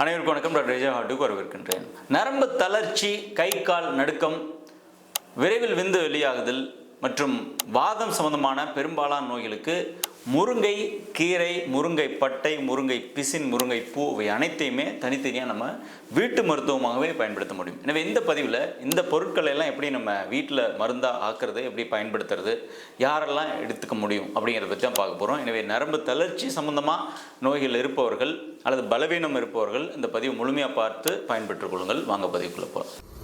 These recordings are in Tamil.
அனைவருக்கும் வணக்கம். டாக்டர் விஜய் ஹாட்டுக்கு வரவேற்கின்றேன். நரம்பு தளர்ச்சி கை கால் நடுக்கம் விரைவில் விந்து வெளியாகுதல் மற்றும் வாதம் சம்பந்தமான பெரும்பாலான நோய்களுக்கு முருங்கை கீரை முருங்கை பட்டை முருங்கை பிசின் முருங்கை பூ இவை அனைத்தையுமே தனித்தனியாக நம்ம வீட்டு மருத்துவமாகவே பயன்படுத்த முடியும். எனவே இந்த பதிவில் இந்த பொருட்களை எல்லாம் எப்படி நம்ம வீட்டில் மருந்தாக ஆக்குறது எப்படி பயன்படுத்துறது யாரெல்லாம் எடுத்துக்க முடியும் அப்படிங்கிறத பற்றி தான் பார்க்க போகிறோம் எனவே நரம்பு தளர்ச்சி சம்பந்தமாக நோய்கள் இருப்பவர்கள் அல்லது பலவீனம் இருப்பவர்கள் இந்த பதிவு முழுமையாக பார்த்து பயன்பெற்றுக் கொள்ளுங்கள். வாங்க பதிவுக்குள்ளே போகலாம்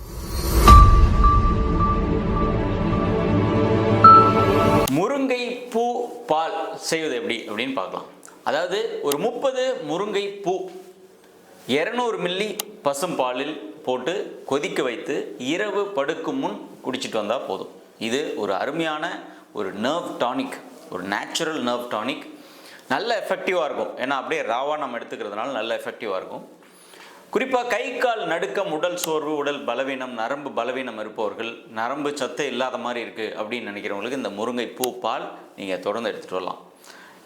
செய்வது எப்படி அப்படின்னு பார்க்கலாம். அதாவது ஒரு முப்பது முருங்கை பூ இரநூறு மில்லி பசும் பாலில் போட்டு கொதிக்க வைத்து இரவு படுக்கும் முன் குடிச்சிட்டு வந்தால் போதும். இது ஒரு அருமையான ஒரு நர்வ் டானிக் ஒரு நேச்சுரல் நர்வ் டானிக் நல்ல எஃபெக்டிவாக இருக்கும். ஏன்னா அப்படியே ராவாக நம்ம எடுத்துக்கிறதுனால நல்ல எஃபெக்டிவாக இருக்கும். குறிப்பாக கை கால் நடுக்கம் உடல் சோர்வு உடல் பலவீனம் நரம்பு பலவீனம் இருப்பவர்கள் நரம்பு சத்து இல்லாத மாதிரி இருக்குது அப்படின்னு நினைக்கிறவங்களுக்கு இந்த முருங்கை பூ பால் நீங்கள் தொடர்ந்து எடுத்துகிட்டு வரலாம்.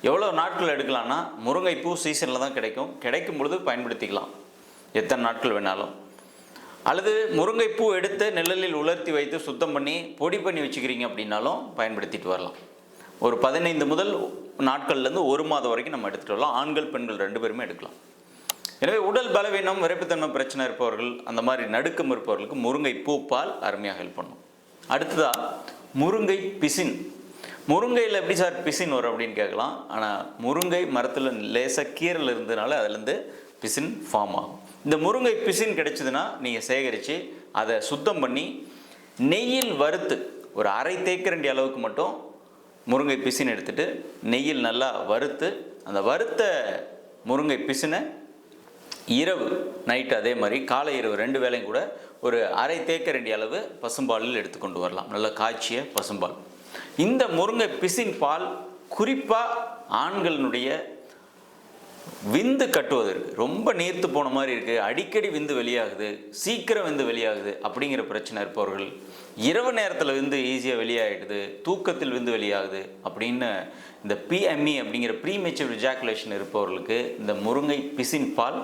எவ்வளோ நாட்கள் எடுக்கலாம்னா முருங்கை பூ சீசனில் தான் கிடைக்கும். கிடைக்கும் பொழுது பயன்படுத்திக்கலாம். எத்தனை நாட்கள் வேணாலும். அல்லது முருங்கைப்பூ எடுத்து நிழலில் உலர்த்தி வைத்து சுத்தம் பண்ணி பொடி பண்ணி வச்சுக்கிறீங்க அப்படின்னாலும் பயன்படுத்திட்டு வரலாம். ஒரு பதினைந்து முதல் நாட்கள்லேருந்து ஒரு மாதம் வரைக்கும் நம்ம எடுத்துகிட்டு வரலாம். ஆண்கள் பெண்கள் ரெண்டு பேருமே எடுக்கலாம். எனவே உடல் பலவீனம் விரைப்புத்தன்மை பிரச்சனை இருப்பவர்கள் அந்த மாதிரி நடுக்கம் இருப்பவர்களுக்கு முருங்கை பூப்பால் அருமையாக ஹெல்ப் பண்ணும். அடுத்ததாக முருங்கை பிசின். முருங்கையில் எப்படி சார் பிசின் வரும் அப்படின்னு கேட்கலாம். ஆனால் முருங்கை மரத்தில் லேசாக கீரல் இருந்ததுனால அதுலேருந்து பிசின் ஃபார்ம் ஆகும். இந்த முருங்கை பிசின் கிடைச்சதுன்னா நீங்கள் சேகரித்து அதை சுத்தம் பண்ணி நெய்யில் வறுத்து ஒரு அரை தேக்கரண்டி அளவுக்கு மட்டும் முருங்கை பிசின் எடுத்துட்டு நெய்யில் நல்லா வறுத்து அந்த வறுத்த முருங்கை பிசினை இரவு நைட்டு அதே மாதிரி காலை இரவு ரெண்டு வேளையும் கூட ஒரு அரை தேக்கரண்டி அளவு பசும்பாலில் எடுத்துக்கொண்டு வரலாம். நல்ல காய்ச்சிய பசும்பால். இந்த முருங்கை பிசின் பால் குறிப்பாக ஆண்களினுடைய விந்து கட்டுவதற்கு ரொம்ப நீர்த்து போன மாதிரி இருக்குது அடிக்கடி விந்து வெளியாகுது. சீக்கிரம் விந்து வெளியாகுது அப்படிங்கிற பிரச்சனை இருப்பவர்கள் இரவு நேரத்தில் விந்து ஈஸியாக வெளியாகிடுது தூக்கத்தில் விந்து வெளியாகுது அப்படின்னு இந்த பிஎம்இ அப்படிங்கிற ப்ரீமெச்சூர் ரிஜாக்குலேஷன் இருப்பவர்களுக்கு இந்த முருங்கை பிசின் பால்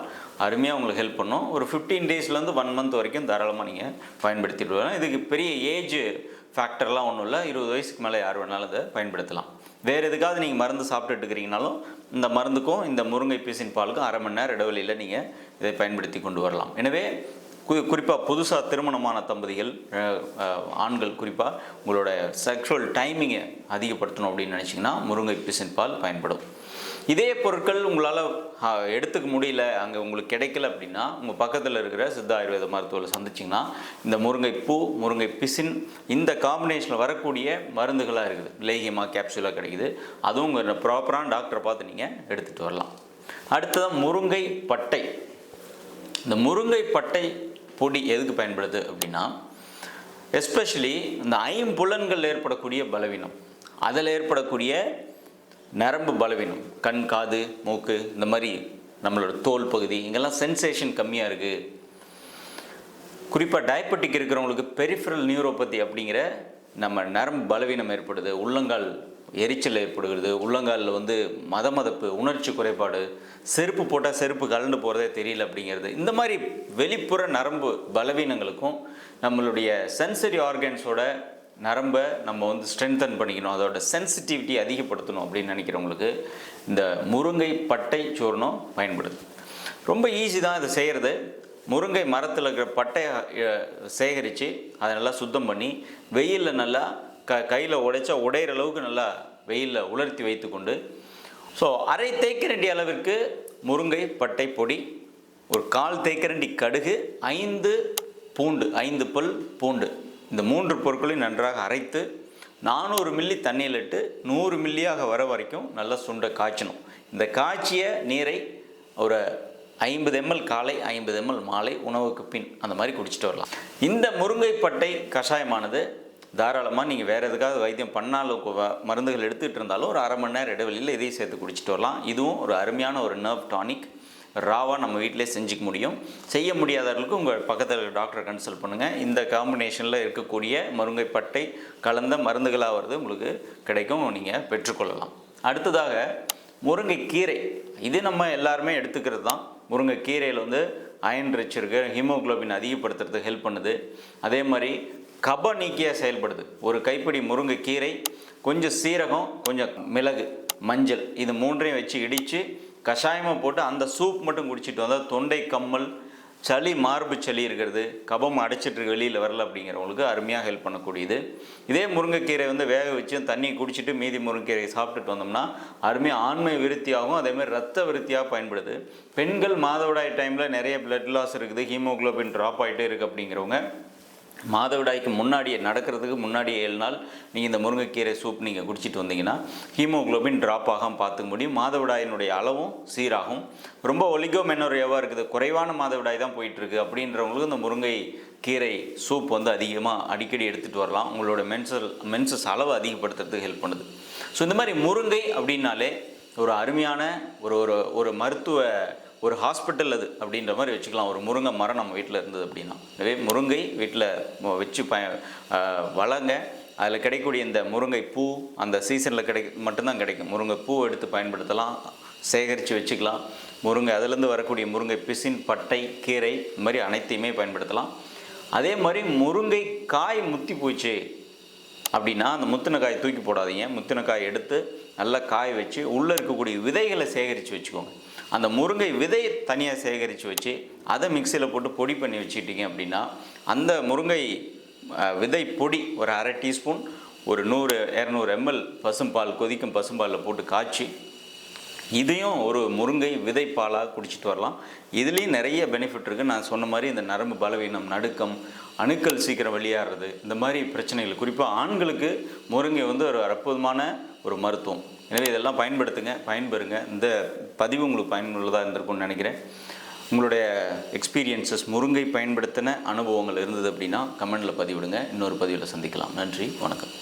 அருமையாக உங்களுக்கு ஹெல்ப் பண்ணும். ஒரு ஃபிஃப்டீன் டேஸ்லேருந்து ஒன் மந்த் வரைக்கும் தாராளமாக நீங்கள் பயன்படுத்திட்டு வரலாம். இதுக்கு பெரிய ஏஜ் ஃபேக்டர்லாம் ஒன்றும் இல்லை. இருபது வயசுக்கு மேலே யார் வேணாலும் அதை பயன்படுத்தலாம். வேறு எதுக்காவது நீங்கள் மருந்து சாப்பிட்டுட்டு இருக்கிறீங்கனாலும் இந்த மருந்துக்கும் இந்த முருங்கை பீசின் பாலுக்கும் அரை மணி நேரம் இடைவெளியில் நீங்கள் இதை பயன்படுத்தி கொண்டு வரலாம். எனவே கு குறிப்பாக புதுசாக திருமணமான தம்பதிகள் ஆண்கள் குறிப்பாக உங்களோட செக்ஷுவல் டைமிங்கை அதிகப்படுத்தணும் அப்படின்னு நினச்சிங்கன்னா முருங்கை பீசின் பால் பயன்படும். இதே பொருட்கள் உங்களால் எடுத்துக்க முடியல அங்கே உங்களுக்கு கிடைக்கல அப்படின்னா உங்கள் பக்கத்தில் இருக்கிற சித்த ஆயுர்வேத மருத்துவரை சந்திச்சிங்கன்னா இந்த முருங்கை பூ முருங்கை பிசின் இந்த காம்பினேஷனில் வரக்கூடிய மருந்துகளாக இருக்குது. லேகியமாக கேப்சூலாக கிடைக்குது. அதுவும் உங்கள் ப்ராப்பரான டாக்டரை பார்த்து நீங்கள் எடுத்துகிட்டு வரலாம். அடுத்ததான் முருங்கை பட்டை. இந்த முருங்கை பட்டை பொடி எதுக்கு பயன்படுது அப்படின்னா எஸ்பெஷலி இந்த ஐம்புலன்கள் ஏற்படக்கூடிய பலவீனம். அதில் ஏற்படக்கூடிய நரம்பு பலவீனம் கண் காது மூக்கு இந்த மாதிரி நம்மளோட தோல் பகுதி இங்கெல்லாம் சென்சேஷன் கம்மியாக இருக்குது குறிப்பாக டயபெட்டிக் இருக்கிறவங்களுக்கு பெரிஃபரல் நியூரோபதி அப்படிங்கிற நம்ம நரம்பு பலவீனம் ஏற்படுது உள்ளங்கால் எரிச்சல் ஏற்படுகிறது உள்ளங்காலில் வந்து மத மதப்பு உணர்ச்சி குறைபாடு செருப்பு போட்டால் செருப்பு கலந்து போகிறதே தெரியல அப்படிங்கிறது. இந்த மாதிரி வெளிப்புற நரம்பு பலவீனங்களுக்கும் நம்மளுடைய சென்சரி ஆர்கன்ஸோட நரம்பை நம்ம வந்து ஸ்ட்ரென்தன் பண்ணிக்கணும். அதோட சென்சிட்டிவிட்டி அதிகப்படுத்தணும் அப்படின்னு நினைக்கிறவங்களுக்கு இந்த முருங்கை பட்டை சூர்ணம் பயன்படுது ரொம்ப ஈஸி தான் இதை செய்கிறது முருங்கை மரத்தில் இருக்கிற பட்டையை சேகரித்து அதை நல்லா சுத்தம் பண்ணி வெயிலில் நல்லா க கையில் உடைச்சா உடையிற அளவுக்கு நல்லா வெயிலில் உலர்த்தி வைத்துக்கொண்டு ஸோ அரை தேக்கரண்டி அளவிற்கு முருங்கை பட்டை பொடி ஒரு கால் தேக்கரண்டி கடுகு ஐந்து பூண்டு ஐந்து பல் பூண்டு. இந்த மூன்று பொருட்களையும் நன்றாக அரைத்து நானூறு மில்லி தண்ணியில் இட்டு நூறு மில்லியாக வர வரைக்கும் நல்லா சுண்ட காய்ச்சணும். இந்த காய்ச்சிய நீரை ஒரு ஐம்பது எம்எல் காலை ஐம்பது எம்எல் மாலை உணவுக்கு பின் அந்த மாதிரி குடிச்சிட்டு வரலாம். இந்த முருங்கைப்பட்டை கஷாயமானது தாராளமாக நீங்கள் வேறு எதுக்காவது வைத்தியம் பண்ணாலும் மருந்துகள் எடுத்துகிட்டு இருந்தாலும் ஒரு அரை மணி நேரம் இடைவெளியில் இதையும் சேர்த்து குடிச்சிட்டு வரலாம். இதுவும் ஒரு அருமையான ஒரு நர்வ் டானிக் ராவாக நம்ம வீட்டிலே செஞ்சுக்க முடியும். செய்ய முடியாதவர்களுக்கு உங்கள் பக்கத்தில் இருக்கிற டாக்டரை கன்சல்ட் பண்ணுங்கள் இந்த காம்பினேஷனில் இருக்கக்கூடிய முருங்கைப்பட்டை கலந்த மருந்துகளாக வருது உங்களுக்கு கிடைக்கும் நீங்கள் பெற்றுக்கொள்ளலாம். அடுத்ததாக முருங்கைக்கீரை. இது நம்ம எல்லாருமே எடுத்துக்கிறது தான். முருங்கைக்கீரையில் வந்து அயன் ரிச் இருக்கு ஹீமோகுளோபின் அதிகப்படுத்துறதுக்கு ஹெல்ப் பண்ணுது. அதே மாதிரி கப நீக்கியாக செயல்படுது. ஒரு கைப்பிடி முருங்கைக்கீரை கொஞ்சம் சீரகம் கொஞ்சம் மிளகு மஞ்சள் இது மூன்றையும் வச்சு இடித்து கஷாயமாக போட்டு அந்த சூப் மட்டும் குடிச்சிட்டு வந்தால் தொண்டை கம்மல் சளி மார்பு சளி இருக்கிறது கபம் அடைச்சிட்டு வெளியில் வரல அப்படிங்கிறவங்களுக்கு அருமையாக ஹெல்ப் பண்ணக்கூடியது. இதே முருங்கைக்கீரை வந்து வேக வச்சு தண்ணி குடிச்சிட்டு மீதி முருங்கைக்கீரையை சாப்பிட்டுட்டு வந்தோம்னா அருமையாக ஆண்மை விருத்தியாகும் அதேமாதிரி ரத்த விருத்தியாக பயன்படுது. பெண்கள் மாதவிடாய் டைமில் நிறைய பிளட் லாஸ் இருக்குது ஹீமோகுளோபின் ட்ராப் ஆகிட்டே இருக்குது அப்படிங்கிறவங்க மாதவிடாய்க்கு முன்னாடியே நடக்கிறதுக்கு முன்னாடியே ஏழு நாள் நீங்கள் இந்த முருங்கைக்கீரை சூப் நீங்கள் குடிச்சிட்டு வந்தீங்கன்னா ஹீமோகுளோபின் ட்ராப் ஆகாமல் பார்த்துக்க முடியும். மாதவிடாயினுடைய அளவும் சீராகும். ரொம்ப ஒலிகோமெனோரியாவாக இருக்குது. குறைவான மாதவிடாய் தான் போயிட்டுருக்கு. அப்படின்றவங்களுக்கு இந்த முருங்கை கீரை சூப் வந்து அதிகமாக அடிக்கடி எடுத்துகிட்டு வரலாம். உங்களோட மென்சல் மென்சஸ் அளவு அதிகப்படுத்துறதுக்கு ஹெல்ப் பண்ணுது. ஸோ இந்த மாதிரி முருங்கை அப்படின்னாலே ஒரு அருமையான ஒரு ஒரு ஒரு மருத்துவ ஒரு ஹாஸ்பிட்டல் அது அப்படின்ற மாதிரி வச்சுக்கலாம். ஒரு முருங்கை மரம் நம்ம வீட்டில் இருந்தது அப்படின்னா. எனவே முருங்கை வீட்டில் வச்சு ப வளங்க. அதில் கிடைக்கக்கூடிய இந்த முருங்கை பூ அந்த சீசனில் கிடை மட்டும்தான் கிடைக்கும். முருங்கை பூ எடுத்து பயன்படுத்தலாம். சேகரித்து வச்சுக்கலாம். முருங்கை அதுலேருந்து வரக்கூடிய முருங்கை பிசின் பட்டை கீரை இந்த மாதிரி அனைத்தையுமே பயன்படுத்தலாம். அதே மாதிரி முருங்கை காய் முத்தி போச்சு அப்படின்னா அந்த முத்தின காய் தூக்கி போடாதீங்க. முத்தின காய் எடுத்து நல்லா காய வச்சு உள்ளே இருக்கக்கூடிய விதைகளை சேகரித்து வச்சுக்கோங்க. அந்த முருங்கை விதையை தனியாக சேகரித்து வச்சு அதை மிக்சியில் போட்டு பொடி பண்ணி வச்சுக்கிட்டீங்க அப்படின்னா அந்த முருங்கை விதை பொடி ஒரு அரை டீஸ்பூன் ஒரு நூறு இரநூறு எம்எல் பசும்பால் கொதிக்கும் பசும்பாலில் போட்டு காய்ச்சி இதையும் ஒரு முருங்கை விதைப்பாலாக குடிச்சிட்டு வரலாம். இதுலேயும் நிறைய பெனிஃபிட் இருக்குது நான் சொன்ன மாதிரி இந்த நரம்பு பலவீனம் நடுக்கம் அணுக்கள் சீக்கிரம் வெளியாகிறது இந்த மாதிரி பிரச்சனைகள். குறிப்பாக ஆண்களுக்கு முருங்கை வந்து ஒரு அற்புதமான ஒரு மருத்துவம். எனவே இதெல்லாம் பயன்படுத்துங்க பயன்பெறுங்க. இந்த பதிவு உங்களுக்கு பயனுள்ளதாக இருந்திருக்கும்னு நினைக்கிறேன். உங்களுடைய எக்ஸ்பீரியன்சஸ் முருங்கை பயன்படுத்தின அனுபவங்கள் இருந்தது அப்படின்னா கமெண்டில் பதிவிடுங்க. இன்னொரு பதிவில் சந்திக்கலாம். நன்றி வணக்கம்.